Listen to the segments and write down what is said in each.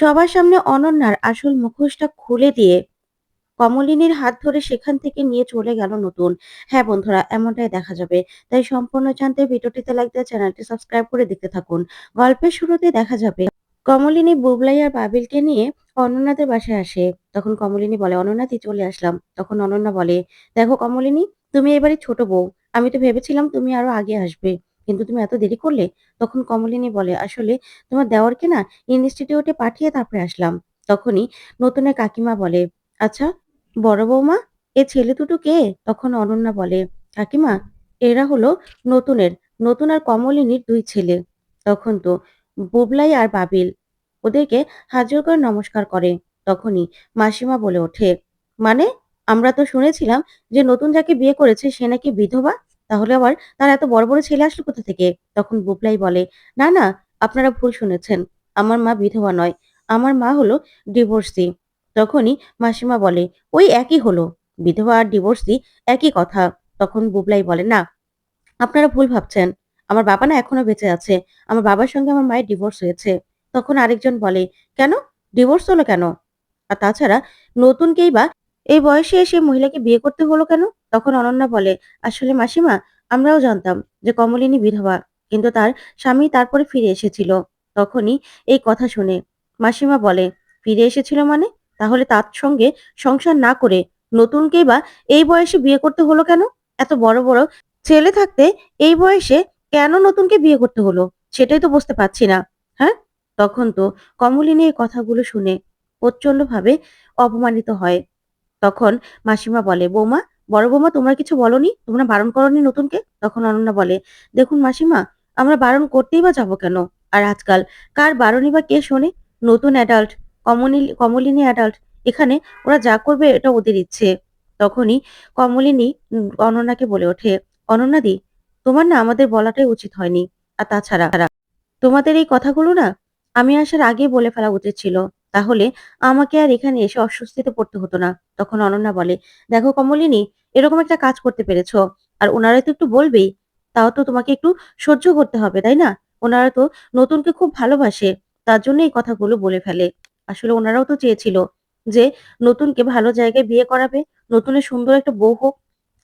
সবার সামনে অনন্যার আসল মুখোশটা খুলে দিয়ে কমলিনীর হাত ধরে সেখান থেকে নিয়ে চলে গেল নতুন। হ্যাঁ বন্ধুরা, এমনটাই দেখা যাবে। তাই সম্পূর্ণ জানতে ভিডিওটিতে দিয়ে চ্যানেলটি সাবস্ক্রাইব করে দেখতে থাকুন। গল্পের শুরুতে দেখা যাবে, কমলিনী বুবলাই আর বাবিলকে নিয়ে অনন্যাদের বাসায় আসে। তখন কমলিনী বলে অনন্যাদি চলে আসলাম। তখন অনন্যা বলে, দেখো কমলিনী, তুমি এবারে ছোট বউ। আমি তো ভেবেছিলাম তুমি আরও আগে আসবে। কিন্তু তুমি এত দেরি করলে? তখন কমলিনী বলে, আসলে তোমার দেওরকে না ইনস্টিটিউটে পাঠিয়ে তারপরে আসলাম। তখনই নতুনের কাকিমা বলে আচ্ছা বড় বৌমা, এ ছেলে দুটো কে? তখন অনন্যা বলে, কাকিমা, এরা হলো নতুনের, নতুন আর কমলিনীর দুই ছেলে। তখন তো বুবলাই আর বাবিল ওদেরকে হাজির করে নমস্কার করে। তখনই মাসিমা বলে ওঠে মানে আমরা তো শুনেছিলাম যে নতুন যাকে বিয়ে করেছে সে নাকি বিধবা? তাহলে আবার তার এত বড় বড় ছেলে আসলো কোথা থেকে? তখন বুবলাই বলে, না না, আপনারা ভুল শুনেছেন। আমার মা বিধবা নয়। আমার মা হলো ডিভোর্সি। তখনই মাসিমা বলে, ওই একই হলো। বিধবা আর ডিভোর্সি একই কথা। তখন বুবলাই বলে, না, আপনারা ভুল ভাবছেন। আমার বাবা না এখনও বেঁচে আছে। আমার বাবার সঙ্গে আমার মায়ের ডিভোর্স হয়েছে। তখন আরেকজন বলে, কেন? ডিভোর্স হলো কেন? আর তাছাড়া নতুনকেই বা এই বয়সে এসে মহিলাকে বিয়ে করতে হলো কেন? তখন অনন্যা বলে, আসলে মাসিমা আমরাও জানতাম যে কমলিনী বিধবা কিন্তু তার স্বামী তারপরে ফিরে এসেছিল। তখনই এই কথা শুনে মাসিমা বলে, ফিরে এসেছিল মানে? তাহলে তার সঙ্গে সংসার না করে নতুনকেই বা এই বয়সে বিয়ে করতে হলো কেন? এত বড় বড় ছেলে থাকতে এই বয়সে কেন নতুনকে বিয়ে করতে হলো? সেটাই তো বুঝতে পারছি না। হ্যাঁ? তখন তো কমলিনী এই কথাগুলো শুনে প্রচন্ডভাবে অপমানিত হয়। তখন মাসিমা বলে, বৌমা বড় বৌমা, তোমরা কিছু বলনি? তোমরা বারণ করনি নতুনকে? তখন অনন্যা বলে, দেখুন মাসিমা, আমরা বারণ করতেই বা যাব কেন? আর আজকাল কার বারণই বা কে শোনে? নতুন অ্যাডাল্ট কমলিনী কমলিনী অ্যাডাল্ট এখানে ওরা যা করবে এটা ওদের ইচ্ছে। তখনই কমলিনী অনন্যাকে বলে ওঠে অনন্যাদি তোমার না আমাদের বলাটাই উচিত হয়নি। আর তাছাড়া, তোমাদের এই কথাগুলো না আমি আসার আগে বলে ফেলা উচিত ছিল। তাহলে আমাকে আর এখানে এসে অস্বস্তিতে পড়তে হতো না। তখন অনন্যা বলে, দেখো কমলিনী এরকম একটা কাজ করতে পেরেছ। আর ওনারা তো একটু বলবেই, তাও তো তোমাকে একটু সহ্য করতে হবে, তাই না? ওনারা তো নতুনকে খুব ভালোবাসে, তার জন্য এই কথাগুলো বলে ফেলে। আসলে ওনারাও তো চেয়েছিল যে নতুনকে ভালো জায়গায় বিয়ে করাবে, নতুনের সুন্দর একটা বউ হোক,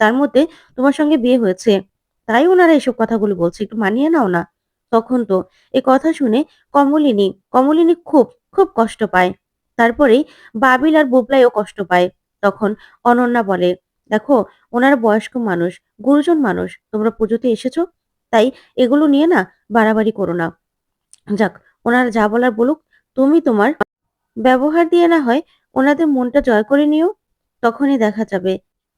তার মধ্যে তোমার সঙ্গে বিয়ে হয়েছে। তাই ওনারা এসব কথাগুলো বলছে, একটু মানিয়ে নাও না। তখন তো এই কথা শুনে কমলিনী কমলিনী খুব খুব কষ্ট পায়। তারপরেই বাবিল আর বুবলাইও কষ্ট পায়। তখন অনন্যা বলে দেখো, ওনারা বয়স্ক মানুষ, গুরুজন মানুষ, তোমরা পুজোতে এসেছ, তাই এগুলো নিয়ে না বাড়াবাড়ি করো না। যাক, ওনারা যা বলার বলুক, তুমি তোমার ব্যবহার দিয়ে না হয় ওনাদের মনটা জয় করে নিও, তখনই দেখা যাবে।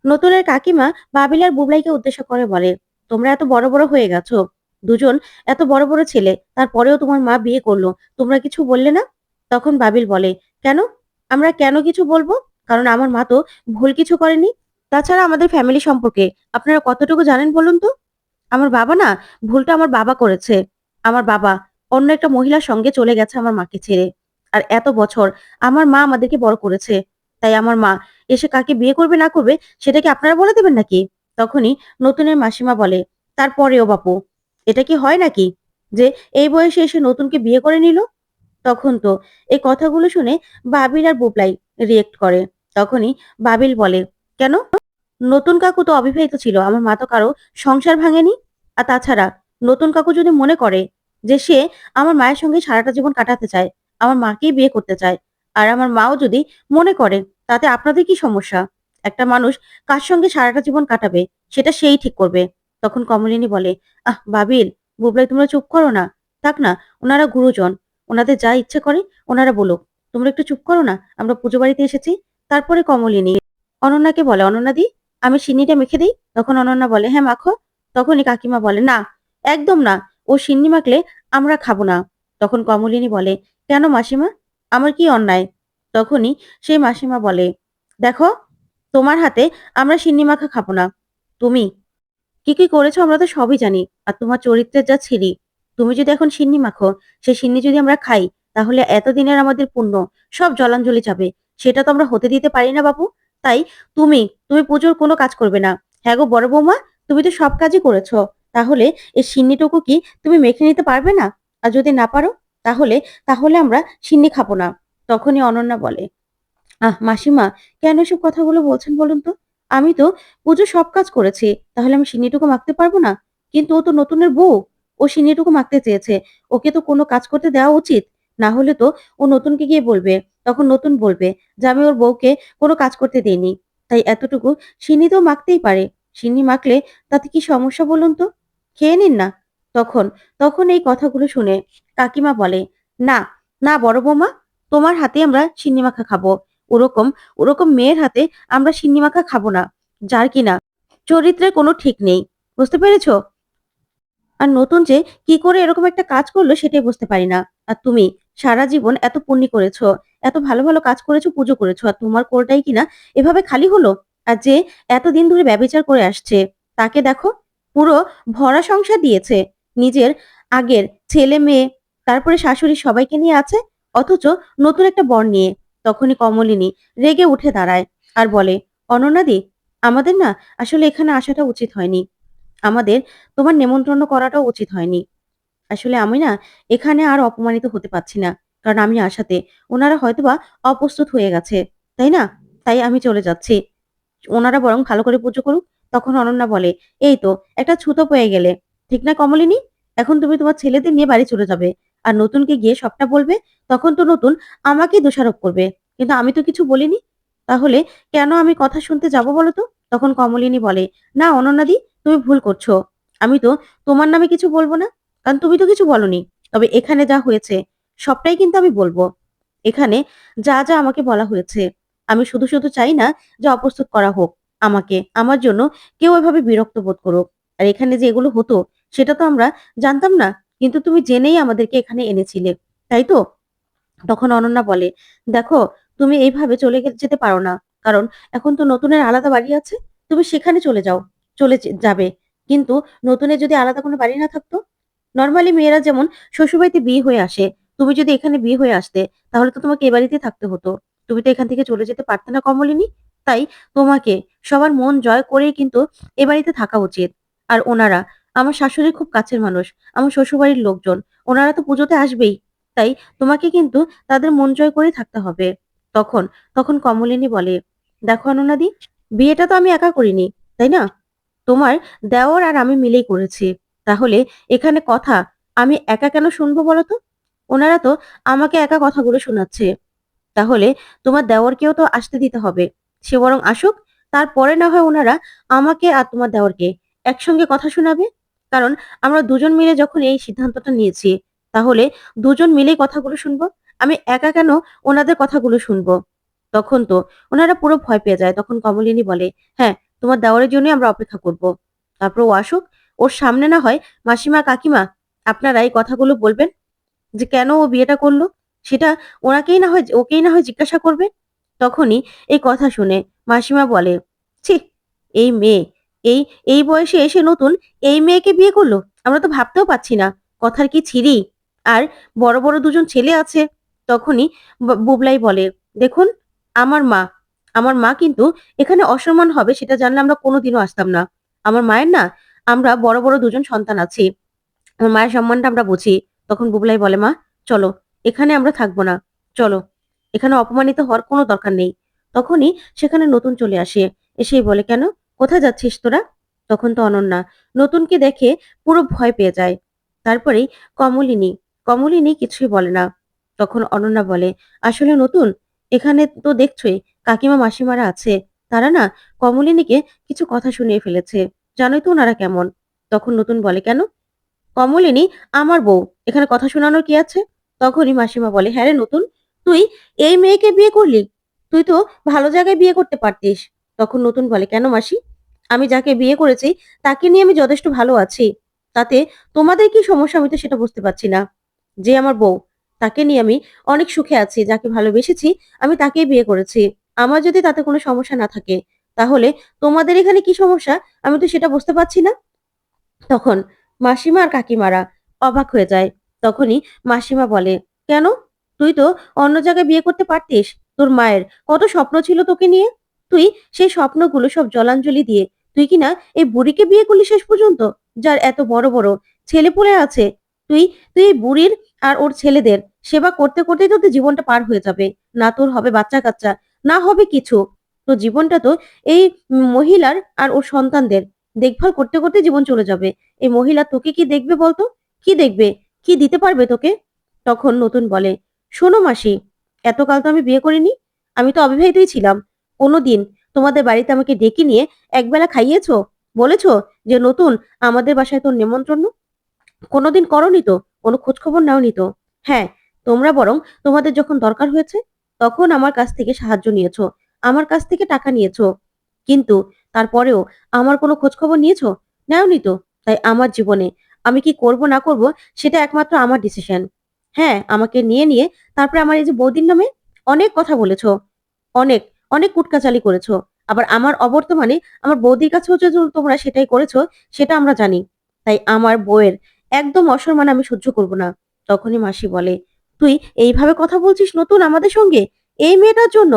নতুনের কাকিমা বাবিল আর বুবলাইকে উদ্দেশ্য করে বলে, তোমরা এত বড় বড় হয়ে গেছো, দুজন এত বড় বড় ছেলে, তারপরেও তোমার মা বিয়ে করল, তোমরা কিছু বললে না? তখন বাবিল বলে, কেন? আমরা কেন কিছু বলব? কারণ আমার মা তো ভুল কিছু করেনি তাছাড়া আমাদের ফ্যামিলি সম্পর্কে আপনারা কতটুকু জানেন বলুন তো? আমার বাবা না ভুলটা আমার বাবা করেছে। আমার বাবা অন্য একটা মহিলার সঙ্গে চলে গেছে আমার মাকে ছেড়ে। আর এত বছর আমার মা আমাদেরকে বড় করেছে। তাই আমার মা এসে কাকে বিয়ে করবে না করবে সেটা কি আপনারা বলে দেবেন নাকি? তখনই নতুনের মাসিমা বলে, তারপরেও বাপু, এটা কি হয় নাকি যে এই বয়সে এসে নতুনকে বিয়ে করে নিল? তখন তো এই কথাগুলো শুনে বাবিল আর বুবলাই রিয়েক্ট করে। তখনই বাবিল বলে কেন? নতুন কাকু তো অবিবাহিত ছিল, আমার মা তো কারও সংসার ভাঙেনি। আর তাছাড়া নতুন কাকু যদি মনে করে যে সে আমার মায়ের সঙ্গে সারাটা জীবন কাটাতে চায়, আমার মাকেই বিয়ে করতে চায়, আর আমার মাও যদি মনে করে তাতে আপনাদের কি সমস্যা? একটা মানুষ কার সঙ্গে সারাটা জীবন কাটাবে, সেটা সেই ঠিক করবে। তখন কমলিনী বলে, আহ, বাবিল, বুবলাই, তোমরা চুপ করো না। থাক না, ওনারা গুরুজন, ওনাদের যা ইচ্ছে করে, ওনারা বলুক। তোমরা একটু চুপ করো না, আমরা পুজো বাড়িতে এসেছি। তারপরে কমলিনী অনন্যাকে বলে, অনন্যা দি, আমি সিন্নিটা মেখে দিই? তখন অনন্যা বলে হ্যাঁ মাখো। তখনই কাকিমা বলে, না, একদম না। ও সিন্নি মাখলে আমরা খাব না। তখন কমলিনী বলে, কেন মাসিমা? আমার কি অন্যায়? তখনই সেই মাসিমা বলে, দেখো, তোমার হাতে আমরা সিন্নি মাখা খাব না। তুমি, কি কি করেছ আমরা তো সবই জানি, আর তোমার চরিত্রের যা ছিরি। তুমি যদি এখন সিন্নি মাখো, সেই সিন্নি যদি আমরা খাই, তাহলে এতদিনের আমাদের পুণ্য, সব জলাঞ্জলি যাবে। সেটা তো আমরা হতে দিতে পারি না, বাবু। তাই তুমি তুমি পুজোর কোনো কাজ করবে না। হ্যাঁ গো বড় বৌমা, তুমি তো সব কাজই করেছ। তাহলে এই সিন্নিটুকু কি তুমি মেখে নিতে পারবে না? আর যদি না পারো, তাহলে তাহলে আমরা সিন্নি খাব না। তখনই অনন্যা বলে, আহ, মাসিমা, কেন এসব কথাগুলো বলছেন বলুন তো? আমি তো পুজো সব কাজ করেছি, তাহলে আমি সিন্নিটুকু মাখতে পারব না? কিন্তু ও তো নতুনের বউ, ও সিন্নিটুকু মাখতে চেয়েছে। ওকে তো কোনো কাজ করতে দেওয়া উচিত? না হলে তো ও নতুনকে গিয়ে বলবে। তখন নতুন বলবে যে, আমি ওর বউকে কোনো কাজ করতে দেইনি। তাই এতটুকু সিন্নি তো মাখতেই পারে। সিন্নি মাখলে তাতে কি সমস্যা বলুন তো? খেয়ে নিন না। তখন তখন এই কথাগুলো শুনে কাকিমা বলে, না না বড় বৌমা, তোমার হাতে আমরা সিন্নি মাখা খাব। ওরকম ওরকম মেয়ের হাতে আমরা সিন্নি মাখা খাব না। যার কিনা চরিত্রে কোনো ঠিক নেই। বুঝতে পেরেছ? আর নতুন যে কি করে এরকম একটা কাজ করল সেটাই বুঝতে পারি না। আর তুমি সারা জীবন এত পুণ্যি করেছ, এত ভালো ভালো কাজ করেছ, পুজো করেছ, আর তোমার কোলটাই কিনা এভাবে খালি হলো? আর যে এতদিন ধরে ব্যবচার করে আসছে, তাকে দেখো, পুরো ভরা সংসার দিয়েছে। নিজের আগের ছেলে মেয়ে, তারপরে শাশুড়ি সবাইকে নিয়ে আছে, অথচ নতুন একটা বর নিয়ে, তখনই কমলিনী রেগে উঠে দাঁড়ায় আর বলে অনন্যাদি আমাদের না আসলে এখানে আসাটা উচিত হয়নি। আমাদের তোমার নেমন্ত্রণ করাটাও উচিত হয়নি। আসলে আমি না এখানে আর অপমানিত হতে পারছি না। কারণ আমি আসাতে ওনারা হয়তোবা অপ্রস্তুত হয়ে গেছে, তাই না? তাই আমি চলে যাচ্ছি। ওনারা বরং ভালো করে পুজো করুক। তখন অনন্যা বলে, এই তো, একটা ছুতো পেয়ে গেলে। ঠিক না কমলিনী? এখন তুমি তোমার ছেলেদের নিয়ে বাড়ি চলে যাবে। আর নতুনকে গিয়ে সবটা বলবে, তখন তো নতুন আমাকেই দোষারোপ করবে। কিন্তু আমি তো কিছু বলিনি। তাহলে কেন আমি কথা শুনতে যাব বলো তো? তখন কমলিনী বলে, না অনন্যাদি তুমি ভুল করছ। আমি তো তোমার নামে কিছু বলব না। কারণ তুমি তো কিছু বলনি। তবে এখানে যা হয়েছে, সবটাই কিন্তু আমি বলব। এখানে যা যা আমাকে বলা হয়েছে, আমি শুধু শুধু চাই না যে অপ্রস্তুত করা হোক আমাকে, আমার জন্য কেউ এভাবে বিরক্ত বোধ করুক। আর এখানে যে এগুলো হতো, সেটা তো আমরা জানতাম না, কিন্তু তুমি জেনেই আমাদেরকে এখানে এনেছিলে, তাই তো? তখন অনন্যা বলে, দেখো, তুমি এইভাবে চলে যেতে পারো না, কারণ এখন তো নতুনের আলাদা বাড়ি আছে, তুমি সেখানে চলে যাও, চলে যাবে। কিন্তু নতুনের যদি আলাদা কোনো বাড়ি না থাকতো নর্মালি মেয়েরা যেমন শ্বশুরবাড়িতে বিয়ে হয়ে আসে, তুমি যদি এখানে বিয়ে হয়ে আসতে, তাহলে তো তোমাকে এ বাড়িতে থাকতে হতো। তুমি তো এখান থেকে চলে যেতে পারতে না কমলিনী, তাই তোমাকে সবার মন জয় করেই কিন্তু এ বাড়িতে থাকা উচিত। আর ওনারা, আমার শাশুড়ির খুব কাছের মানুষ, আমার শ্বশুরবাড়ির লোকজন, ওনারা তো পুজোতে আসবেই, তাই তোমাকে কিন্তু তাদের মন জয় করে থাকতে হবে। তখন তখন কমলিনী বলে, দেখো অনুনাদি বিয়েটা তো আমি একা করিনি, তাই না? তোমার দেওর আর আমি মিলেই করেছি। তাহলে এখানে কথা আমি একা কেন শুনব বলো তো ওনারা তো আমাকে একা কথাগুলো শোনাচ্ছে। তাহলে তোমার দেওরকেও তো আসতে দিতে হবে। সে বরং আসুক, তারপরে না হয় ওনারা আমাকে আর তোমার দেওরকে একসঙ্গে কথা শোনাবে। কারণ আমরা দুজন মিলে যখন এই সিদ্ধান্তটা নিয়েছি, তাহলে দুজন মিলেই কথাগুলো শুনব। আমি একা কেন ওনাদের কথাগুলো শুনব? তখন তো ওনারা পুরো ভয় পেয়ে যায়। তখন কমলিনী বলে হ্যাঁ তোমার দেওয়ারের জন্যই আমরা অপেক্ষা করব। তারপর ও আসুক ওর সামনে না হয় মাসিমা, কাকিমা, আপনারা এই কথাগুলো বলবেন যে কেন ও বিয়েটা করল? সেটা ওনাকেই না হয়, ওকেই না হয় জিজ্ঞাসা করবে? তখনই এই কথা শুনে মাসিমা বলে, ছি, এই মেয়ে, এই এই বয়সে এসে নতুন এই মেয়েকে বিয়ে করল? আমরা তো ভাবতেও পাচ্ছি না, কথার কি ছিরি? আর বড় বড় দুজন ছেলে আছে। তখনই বুবলাই বলে, দেখুন, আমার মা আমার মা কিন্তু এখানে অসম্মান হবে, সেটা জানলে আমরা কোনোদিনও আসতাম না। আমার মায়ের না আমরা বড় বড় দুজন সন্তান আছি। আমার মায়ের সম্মানটা আমরা বুঝি। তখন বুবলাই বলে, মা, চলো, এখানে আমরা থাকব না। চলো, এখানে অপমানিত হওয়ার কোনো দরকার নেই। তখনই সেখানে নতুন চলে আসে। এসেই বলে, কেন? কোথায় যাচ্ছিস তোরা? তখন তো অনন্যা, নতুনকে দেখে পুরো ভয় পেয়ে যায়। তারপরেই কমলিনী কমলিনী কিছুই বলে না। তখন অনন্যা বলে, আসলে নতুন? এখানে তো দেখছোই, কাকিমা মাসিমারা আছে। তারা না কমলিনীকে কিছু কথা শুনিয়ে ফেলেছে। জানোই তো ওনারা কেমন। তখন নতুন বলে, কেন? কমলিনী, আমার বউ। এখানে কথা শোনানোর কি আছে? তখনই মাসিমা বলে হ্যাঁ রে নতুন, তুই এই মেয়েকে বিয়ে করলি। তুই তো ভালো জায়গায় বিয়ে করতে পারতিস। তখন নতুন বলে, কেন মাসি? আমি যাকে বিয়ে করেছি, তাকে নিয়ে আমি যথেষ্ট ভালো আছি। তাতে তোমাদের কি সমস্যা আমি তো সেটা বুঝতে পারছি না। যে আমার বউ, তাকে নিয়ে আমি অনেক সুখে আছি, যাকে ভালোবেসেছি, আমি তাকেই বিয়ে করেছি। আমার যদি তাতে কোনো সমস্যা না থাকে তাহলে তোমাদের এখানে কি সমস্যা? আমি তো সেটা বুঝতে পারছি না। তখন মাসিমা আর কাকিমারা অবাক হয়ে যায়। তখনই মাসিমা বলে, কেন? তুই তো অন্য জায়গায় বিয়ে করতে পারতিস। তোর মায়ের কত স্বপ্ন ছিল তোকে নিয়ে? তুই সেই স্বপ্নগুলো সব জলাঞ্জলি দিয়ে, তুই কি না এই বুড়িকে বিয়ে করলি শেষ পর্যন্ত? যার এত বড় বড় ছেলে পুলে আছে। তুই তুই এই বুড়ির আর ওর ছেলেদের সেবা করতে, করতেই তো তোর জীবনটা পার হয়ে যাবে। না তোর হবে বাচ্চা কাচ্চা না হবে কিছু। তো জীবনটা তো এই মহিলার আর ওর সন্তানদের দেখভাল করতে করতে জীবন চলে যাবে। এই মহিলা তোকে কি দেখবে বলতো? কি দেখবে? কি দিতে পারবে তোকে? তখন নতুন বলে, শোনো মাসি, এতকাল তো আমি বিয়ে করিনি, আমি তো অবিবাহিতই ছিলাম। কোনোদিন তোমাদের বাড়িতে আমাকে ডেকে নিয়ে একবেলা খাইয়েছো? বলেছ যে নতুন আমাদের বাসায় তোর নেমন্ত্রণ? কোনোদিন করনি তো? কোনো খোঁজ খবর নাওনি তো? হ্যাঁ তোমরা বরং তোমাদের যখন দরকার হয়েছে, তখন আমার কাছ থেকে সাহায্য নিয়েছো। আমার কাছ থেকে টাকা নিয়েছো। কিন্তু তারপরেও আমার কোনো খোঁজ খবর নিয়েছো? নেওনি তো, তাই আমার জীবনে আমি কি করব না করব সেটা একমাত্র আমার ডিসিশন হ্যাঁ আমাকে নিয়ে নিয়ে তারপরে আমার এই যে বৌদির নামে অনেক কথা বলেছ। অনেক অনেক কুটকাচালি করেছ। আবার আমার অবর্তমানে আমার বৌদির কাছেও যে তোমরা সেটাই করেছ, সেটা আমরা জানি। তাই আমার বউয়ের একদম অসম্মান আমি সহ্য করব না। তখনই মাসি বলে, তুই এইভাবে কথা বলছিস নতুন আমাদের সঙ্গে? এই মেয়েটার জন্য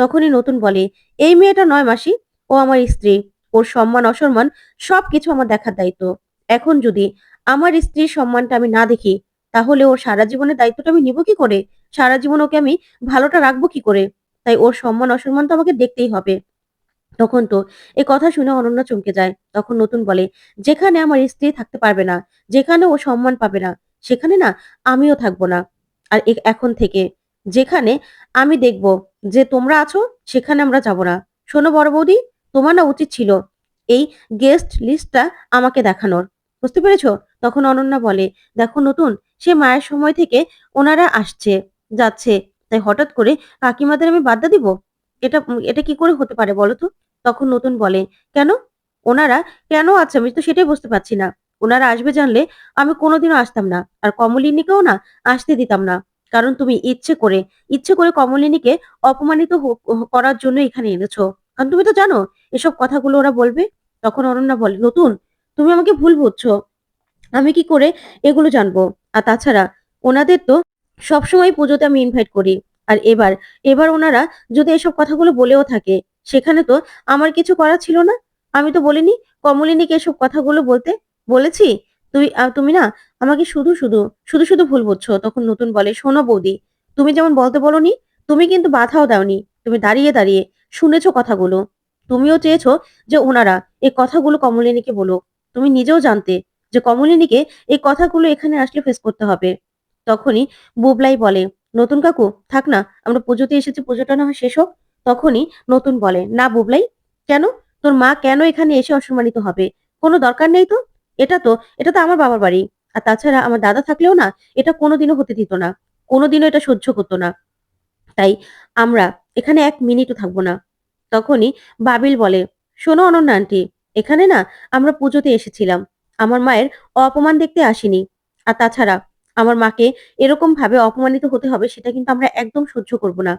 তখনই নতুন বলে, এই মেয়েটা নয় মাসি, ও আমার স্ত্রী। ওর সম্মান, অসম্মান সবকিছু আমার দেখার দায়িত্ব। এখন যদি আমার স্ত্রীর সম্মানটা আমি না দেখি, তাহলে ওর সারা জীবনের দায়িত্বটা আমি নিব কি করে? সারা জীবন ওকে আমি ভালোটা রাখব কি করে? তাই ওর সম্মান, অসম্মান তো আমাকে দেখতেই হবে। তখন তো এই কথা শুনে অনন্যা চমকে যায়। তখন নতুন বলে, যেখানে আমার স্ত্রী থাকতে পারবে না, যেখানে ও সম্মান পাবে না, সেখানে না আমিও থাকব না। আর এ- এখন থেকে, যেখানে আমি দেখব যে তোমরা আছো, সেখানে আমরা যাব না। শোনো বড় বৌদি, তোমার না উচিত ছিল এই গেস্ট লিস্টটা আমাকে দেখানোর। বুঝতে পেরেছ? তখন অনন্যা বলে, দেখো নতুন, সে মায়ের সময় থেকে ওনারা আসছে, যাচ্ছে। তাই হঠাৎ করে কাকিমাদের আমি বাদ দিব? এটা এটা কি করে হতে পারে বলো তো? তখন নতুন বলে, কেন? ওনারা কেন আছে? আমি তো সেটাই বুঝতে পারছি না। ওনারা আসবে জানলে আমি কোনোদিনও আসতাম না। আর কমলিনীকেও না আসতে দিতাম না। কারণ তুমি ইচ্ছে করে ইচ্ছে করে কমলিনীকে অপমানিত করার জন্য এখানে এনেছো। কারণ তুমি তো জানো, এসব কথাগুলো ওরা বলবে। তখন অনন্যা বলে, নতুন, তুমি আমাকে ভুল বুঝছ। আমি কি করে এগুলো জানব? আর তাছাড়া ওনাদের তো সবসময় পুজোতে আমি ইনভাইট করি। আর এবার এবার ওনারা যদি এসব কথাগুলো বলেও থাকে, সেখানে তো আমার কিছু করা ছিল না। আমি তো বলিনি, কমলিনীকে এসব কথাগুলো বলতে বলেছি? তুই তুমি না আমাকে শুধু শুধু শুধু শুধু ভুল বুঝছ। তখন নতুন বলে, শোনো বৌদি, তুমি যেমন বলতে বলনি, তুমি কিন্তু বাধাও দাওনি। তুমি দাঁড়িয়ে দাঁড়িয়ে শুনেছো কথাগুলো। তুমিও চেয়েছো যে ওনারা এই কথাগুলো কমলিনীকে বলো তুমি নিজেও জানতে যে কমলিনীকে এই কথাগুলো এখানে আসলে ফেস করতে হবে। তখনই বুবলাই বলে, নতুন কাকু, থাক না, আমরা পুজোতে এসেছি, পুজোটা না হয় শেষ হোক। তখনই নতুন বলে, না বুবলাই, কেন? তোর মা কেন এখানে এসে অসম্মানিত হবে? কোনো দরকার নেই তো? এটা তো এটা তো আমার বাবার বাড়ি। আর তাছাড়া আমার দাদা থাকলেও না, এটা কোনোদিনও হতে দিত না, কোনোদিনও এটা সহ্য করতো না। তাই আমরা এখানে এক মিনিটও থাকব না। তখনই বাবিল বলে, শোনো অনন্যা আন্টি, এখানে না আমরা পুজোতে এসেছিলাম। আমার মায়ের অপমান দেখতে আসিনি। আর তাছাড়া আমার মাকে এরকম ভাবে অপমানিত হতে হবে, সেটা কিন্তু আমরা একদম সহ্য করব না।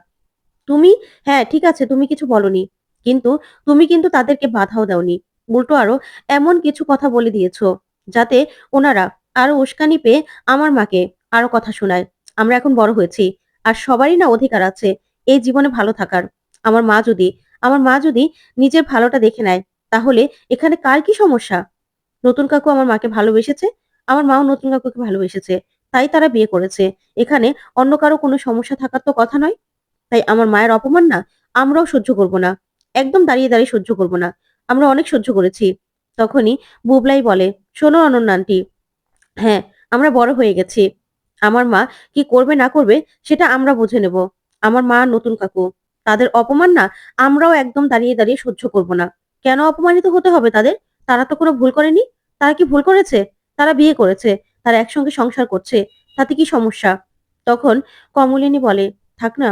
তুমি হ্যাঁ ঠিক আছে, তুমি কিছু বলনি, কিন্তু তুমি কিন্তু তাদেরকে বাধাও দাওনি। উল্টো আরও এমন কিছু কথা বলে দিয়েছ, যাতে ওনারা আরও উস্কানি পেয়ে আমার মাকে আরও কথা শোনায়, আমরা এখন বড় হয়েছি, আর সবারই না অধিকার আছে এই জীবনে ভালো থাকার। আমার মা যদি, আমার মা যদি নিজের ভালোটা দেখে নেয়, তাহলে এখানে কার কি সমস্যা? নতুন কাকু আমার মাকে ভালোবেসেছে? আমার মাও নতুন কাকুকে ভালোবেসেছে, তাই তারা বিয়ে করেছে। এখানে অন্য কারও কোনো সমস্যা থাকার তো কথা নয়। তাই আমার মায়ের অপমান না, আমরাও সহ্য করব না। একদম দাঁড়িয়ে দাঁড়িয়ে সহ্য করব না। আমরা অনেক সহ্য করেছি। তখনই বুবলাই বলে, শোনো অনন্যা আন্টি হ্যাঁ আমরা বড় হয়ে গেছি। আমার মা কি করবে না করবে সেটা আমরা বুঝে নেব। আমার মা নতুন কাকু। তাদের অপমান না আমরাও একদম দাঁড়িয়ে দাঁড়িয়ে সহ্য করব না। কেন অপমানিত হতে হবে তাদের? তারা তো কোনো ভুল করেনি। তারা কি ভুল করেছে? তারা বিয়ে করেছে। তারা একসঙ্গে সংসার করছে। তাতে কি সমস্যা? তখন কমলিনী বলে, থাক না,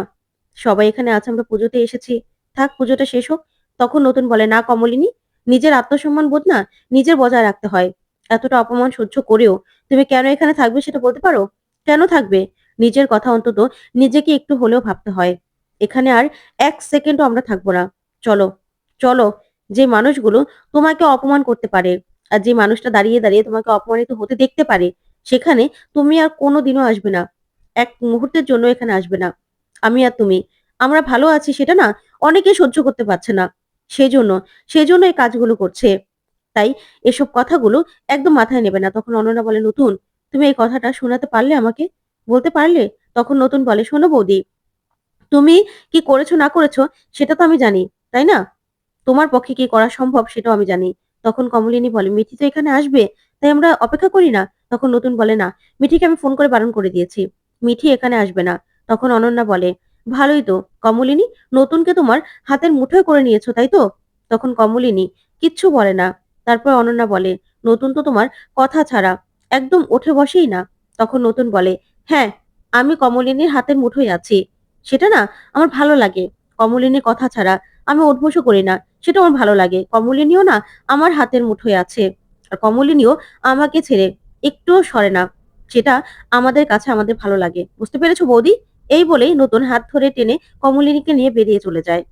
সবাই এখানে আছে, আমরা পুজোতে এসেছি। থাক, পুজোটা শেষ হোক। তখন নতুন বলে, না কমলিনী, নিজের আত্মসম্মান বোধ না নিজের বজায় রাখতে হয়। এতটা অপমান সহ্য করেও তুমি কেন এখানে থাকবে সেটা বলতে পারো? কেন থাকবে? নিজের কথা অন্তত নিজেকে একটু হলেও ভাবতে হয়। এখানে আর এক সেকেন্ডও আমরা থাকব না। চলো চলো, যে মানুষগুলো তোমাকে অপমান করতে পারে আর যে মানুষটা দাঁড়িয়ে দাঁড়িয়ে তোমাকে অপমানিত হতে দেখতে পারে, সেখানে তুমি আর কোনো দিনও আসবে না। এক মুহূর্তের জন্য এখানে আসবে না। আমি আর তুমি, আমরা ভালো আছি সেটা না অনেকে সহ্য করতে পারছে না। সেই জন্য এই কাজগুলো করছে। তাই এসব কথাগুলো একদম মাথায় নেবে না তখন অনন্যা বলে নতুন তুমি এই কথাটা শোনাতে পারলে আমাকে বলতে পারলে তখন নতুন বলে, "শোনো বৌদি, তুমি কি করেছ না করেছ সেটা তো আমি জানি, তাই না? তোমার পক্ষে কি করা সম্ভব সেটাও আমি জানি।" তখন কমলিনী বলে, "মিঠি তো এখানে আসবে, তাই আমরা অপেক্ষা করি না?" তখন নতুন বলে, "না, মিঠিকে আমি ফোন করে বারণ করে দিয়েছি। মিঠি এখানে আসবে না।" তখন অনন্যা বলে, "ভালোই তো কমলিনী, নতুনকে তোমার হাতের মুঠোয় করে নিয়েছো, তাই তো?" তখন কমলিনী কিচ্ছু বলে না। তারপর অনন্যা বলে, "নতুন তো তোমার কথা ছাড়া একদম ওঠে বসেই না।" তখন নতুন বলে, "হ্যাঁ, আমি কমলিনীর হাতের মুঠোয় আছি। সেটা না আমার ভালো লাগে। কমলিনীর কথা ছাড়া আমি ওঠবসও করি না। সেটা আমার ভালো লাগে। কমলিনীও না আমার হাতের মুঠোয় আছে। আর কমলিনীও আমাকে ছেড়ে একটুও সরে না। সেটা আমাদের কাছে আমাদের ভালো লাগে। বুঝতে পেরেছ বৌদি?" এই বলেই নতুন হাত ধরে টেনে কমলিনীকে নিয়ে বেরিয়ে চলে যায়।